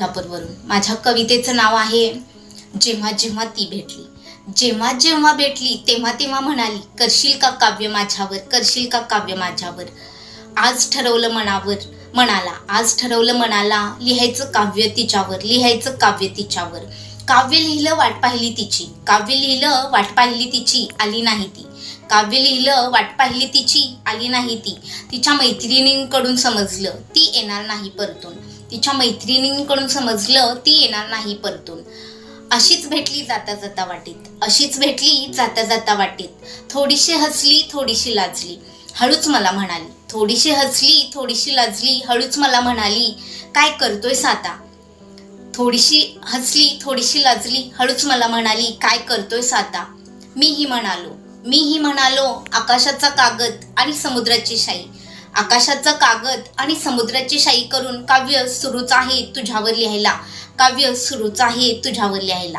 कोल्हापूरवरून. माझ्या कवितेचं नाव आहे जेव्हा जेव्हा ती भेटली. जेव्हा जेव्हा भेटली तेव्हा तेव्हा म्हणाली करशील का काव्य माझ्यावर? करशील का काव्य माझ्यावर? आज ठरवलं मनावर मनाला. आज ठरवलं मनाला लिहायचं काव्य तिच्यावर लिहायचं काव्य तिच्यावर. काव्य लिहिलं वाट पाहिली तिची. काव्य लिहिलं वाट पाहिली तिची आली नाही ती. काव्य लिहिलं वाट पाहिली तिची आली नाही ती. तिच्या मैत्रिणींकडून समजलं ती येणार नाही परतून. तिच्या मैत्रिणींकडून समजलं ती येणार नाही परतून. अशीच भेटली जाता जाता वाटीत. अशीच भेटली जाता जाता वाटीत. थोडीशी हसली थोडीशी लाजली. हळूच मला म्हणाली. थोडीशी हसली थोडीशी लाजली हळूच मला म्हणाली काय करतोय साता? थोडीशी हसली थोडीशी लाजली हळूच मला म्हणाली काय करतोय साता? मीही म्हणालो. मीही म्हणालो आकाशाचा कागद आणि समुद्राची शाई. आकाशाचा कागद आणि समुद्राची शाई करून काव्य सुरूच आहे तुझ्यावर लिहायला. काव्य सुरूच आहे तुझ्यावर लिहायला.